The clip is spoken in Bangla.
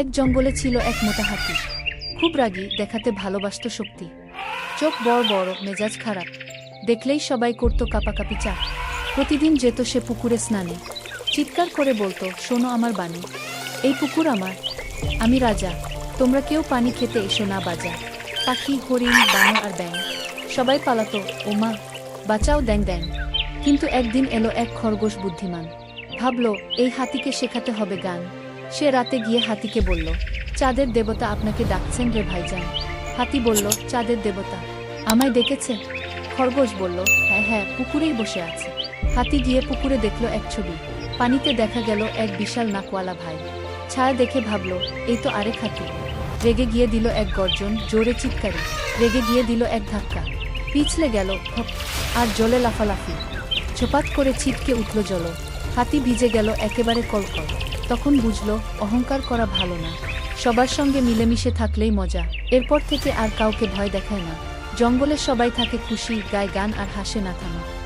এক জঙ্গলে ছিল এক মোটা হাতি। খুব রাগী, দেখাতে ভালোবাসত শক্তি। চোখ বড় বড়, মেজাজ খারাপ। দেখলেই সবাই করতো কাপাকাপি চা। প্রতিদিন যেত সে পুকুরে স্নানে। চিৎকার করে বলতো, শোনো আমার বাণী। এই পুকুর আমার। আমি রাজা। তোমরা কেউ পানি খেতে এসো না, বাজা। পাখি, হরিণ, বানর আর ব্যাং সবাই পালাতো ও মা বাঁচাও, দ্যাং দ্যাং। কিন্তু একদিন এলো এক খরগোশ বুদ্ধিমান। ভাবলো, এই হাতিকে শেখাতে হবে গান সে রাতে গিয়ে হাতিকে বলল, চাঁদের দেবতা আপনাকে ডাকছেন রে ভাইজান। হাতি বলল, চাঁদের দেবতা, আমায় ডেকেছে? খরগোশ বলল হ্যাঁ হ্যাঁ পুকুরেই বসে আছে। হাতি গিয়ে পুকুরে দেখল এক ছবি। পানিতে দেখা গেল এক বিশাল নাকওয়ালা ভাই। ছায়া দেখে ভাবল, এই তো আরেক হাতি। রেগে গিয়ে দিল এক গর্জন, জোরে চিৎকারি। রেগে গিয়ে দিল এক ধাক্কা। পিছলে গেল আর জলে লাফালাফি। ছোপাত করে ছিটকে উঠল জল। হাতি ভিজে গেল একেবারে কলকল। তখন বুঝল, অহংকার করা ভালো না। সবার সঙ্গে মিলেমিশে থাকলেই মজা। এরপর থেকে আর কাউকে ভয় দেখায় না। জঙ্গলে সবাই থাকে খুশি, গায়ে গান আর হাসে না থামা।